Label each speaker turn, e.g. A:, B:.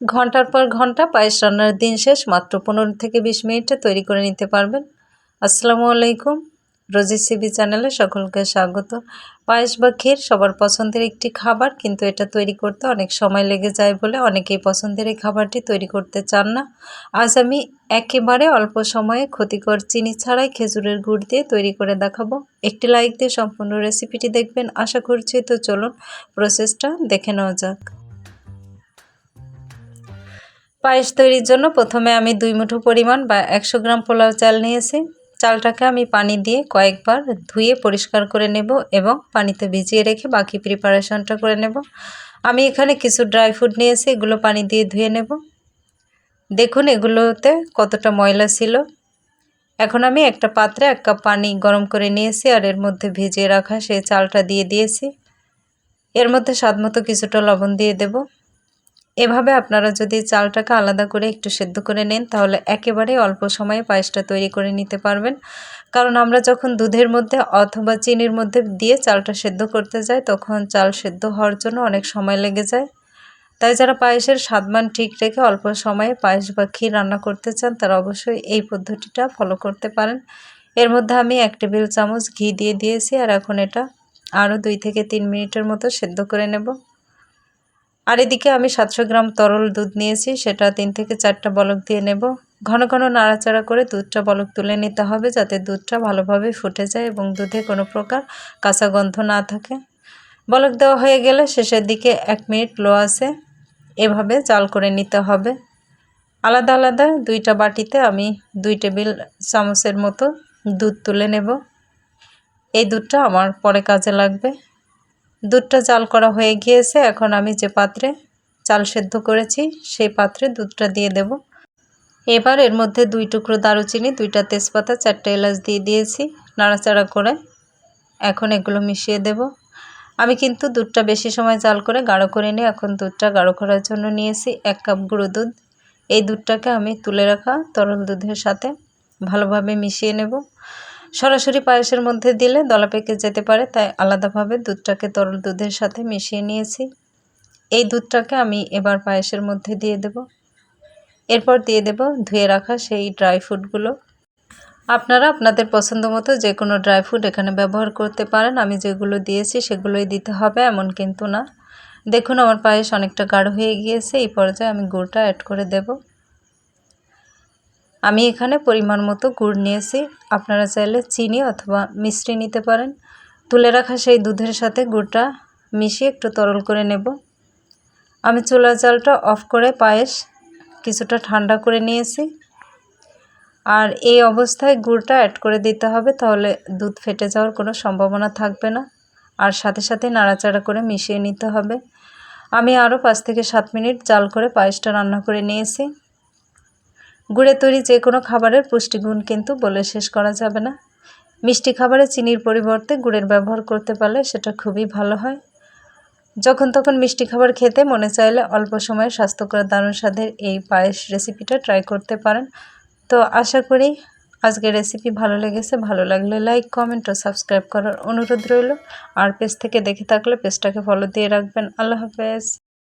A: ঘণ্টার পর ঘণ্টা পায়েস রান্নার দিন শেষ, মাত্র পনেরো থেকে বিশ মিনিটে তৈরি করে নিতে পারবেন। আসসালামু আলাইকুম, রোজি সিবি চ্যানেলে সকলকে স্বাগত। পায়েস বা ক্ষীর সবার পছন্দের একটি খাবার, কিন্তু এটা তৈরি করতে অনেক সময় লেগে যায় বলে অনেকেই পছন্দের এই খাবারটি তৈরি করতে চান না। আজ আমি একেবারে অল্প সময়ে ক্ষতিকর চিনি ছাড়াই খেজুরের গুড় দিয়ে তৈরি করে দেখাবো। একটি লাইক দিয়ে সম্পূর্ণ রেসিপিটি দেখবেন, আশা করছি। তো চলুন, প্রসেসটা দেখে নেওয়া যাক। পায়েস তৈরির জন্য প্রথমে আমি দুই মুঠো পরিমাণ বা একশো গ্রাম পোলাও চাল নিয়েছি। চালটাকে আমি পানি দিয়ে কয়েকবার ধুয়ে পরিষ্কার করে নেব এবং পানিতে ভিজিয়ে রেখে বাকি প্রিপারেশনটা করে নেব। আমি এখানে কিছু ড্রাই ফ্রুট নিয়েছি, এগুলো পানি দিয়ে ধুয়ে নেব। দেখুন এগুলোতে কতটা ময়লা ছিল। এখন আমি একটা পাত্রে এক কাপ পানি গরম করে নিয়েছি আর এর মধ্যে ভিজিয়ে রাখা সেই চালটা দিয়ে দিয়েছি। এর মধ্যে স্বাদ মতো কিছুটা লবণ দিয়ে দেবো। এভাবে আপনারা যদি চালটাকে আলাদা করে একটু সেদ্ধ করে নেন, তাহলে একেবারে অল্প সময়ে পায়েসটা তৈরি করে নিতে পারবেন। কারণ আমরা যখন দুধের মধ্যে অথবা চিনির মধ্যে দিয়ে চালটা সেদ্ধ করতে যাই, তখন চাল সেদ্ধ হওয়ার জন্য অনেক সময় লেগে যায়। তাই যারা পায়েসের স্বাদমান ঠিক রেখে অল্প সময়ে পায়েস বা ক্ষীর রান্না করতে চান, তারা অবশ্যই এই পদ্ধতিটা ফলো করতে পারেন। এর মধ্যে আমি এক টেবিল চামচ ঘি দিয়ে দিয়েছি, আর এখন এটা আরও দুই থেকে তিন মিনিটের মতো সেদ্ধ করে নেব। আর এদিকে আমি সাতশো গ্রাম তরল দুধ নিয়েছি, সেটা তিন থেকে চারটা বলক দিয়ে নেব। ঘন ঘন নাড়াচাড়া করে দুধটা বলক তুলে নিতে হবে যাতে দুধটা ভালোভাবে ফুটে যায় এবং দুধে কোনো প্রকার কাঁচা গন্ধ না থাকে। বলক দেওয়া হয়ে গেলে শেষের দিকে এক মিনিট লো আসে এভাবে জাল করে নিতে হবে। আলাদা আলাদা দুইটা বাটিতে আমি দুই টেবিল চামচের মতো দুধ তুলে নেব। এই দুধটা আমার পরে কাজে লাগবে। দুধটা চাল করা হয়ে গিয়েছে। এখন আমি যে পাত্রে চাল সেদ্ধ করেছি, সেই পাত্রে দুধটা দিয়ে দেব। এবার এর মধ্যে দুই টুকরো দারুচিনি, দুইটা তেজপাতা, চারটে এলাচ দিয়ে দিয়েছি নাড়াচাড়া করে। এখন এগুলো মিশিয়ে দেব। আমি কিন্তু দুধটা বেশি সময় জাল করে গাঢ় করে নিই এখন দুধটা গাঢ় করার জন্য নিয়েছি এক কাপ গুঁড়ো দুধ। এই দুধটাকে আমি তুলে রাখা তরল দুধের সাথে ভালোভাবে মিশিয়ে নেব। সরাসরি পায়েসের মধ্যে দিলে দলা পেকে যেতে পারে, তাই আলাদাভাবে দুধটাকে তরল দুধের সাথে মিশিয়ে নিয়েছি। এই দুধটাকে আমি এবার পায়েসের মধ্যে দিয়ে দেব। এরপর দিয়ে দেব ধুয়ে রাখা সেই ড্রাই ফ্রুটগুলো। আপনারা আপনাদের পছন্দ মতো যে কোনো ড্রাই ফ্রুট এখানে ব্যবহার করতে পারেন। আমি যেগুলো দিয়েছি সেগুলোই দিতে হবে, এমন কিন্তু না। দেখুন, আমার পায়েস অনেকটা গাঢ় হয়ে গিয়েছে। এই পর্যায়ে আমি গুড়টা অ্যাড করে দেবো। আমি এখানে পরিমাণ মতো গুড় নিয়েছি। আপনারা চাইলে চিনি অথবা মিষ্টি নিতে পারেন। তুলে রাখা সেই দুধের সাথে গুড়টা মিশিয়ে একটু তরল করে নেব। আমি চুলা জালটা অফ করে পায়েস কিছুটা ঠান্ডা করে নিয়েছি। আর এই অবস্থায় গুড়টা অ্যাড করে দিতে হবে, তাহলে দুধ ফেটে যাওয়ার কোনো সম্ভাবনা থাকবে না। আর সাথে সাথে নাড়াচাড়া করে মিশিয়ে নিতে হবে। আমি আরও পাঁচ থেকে সাত মিনিট জাল করে পায়েসটা রান্না করে নিয়েছি। গুড়ে তৈরি যে কোনো খাবারের পুষ্টিগুণ কিন্তু বলে শেষ করা যাবে না। মিষ্টি খাবারে চিনির পরিবর্তে গুড়ের ব্যবহার করতে পারলে সেটা খুবই ভালো হয়। যখন তখন মিষ্টি খাবার খেতে মনে চাইলে অল্প সময়ে স্বাস্থ্যকর দারুণ স্বাদের এই পায়েস রেসিপিটা ট্রাই করতে পারেন। তো আশা করি আজকের রেসিপি ভালো লেগেছে। ভালো লাগলে লাইক কমেন্ট ও সাবস্ক্রাইব করার অনুরোধ রইল। আর পেজ থেকে দেখে থাকলে পেজটাকে ফলো দিয়ে রাখবেন। আল্লাহ হাফেজ।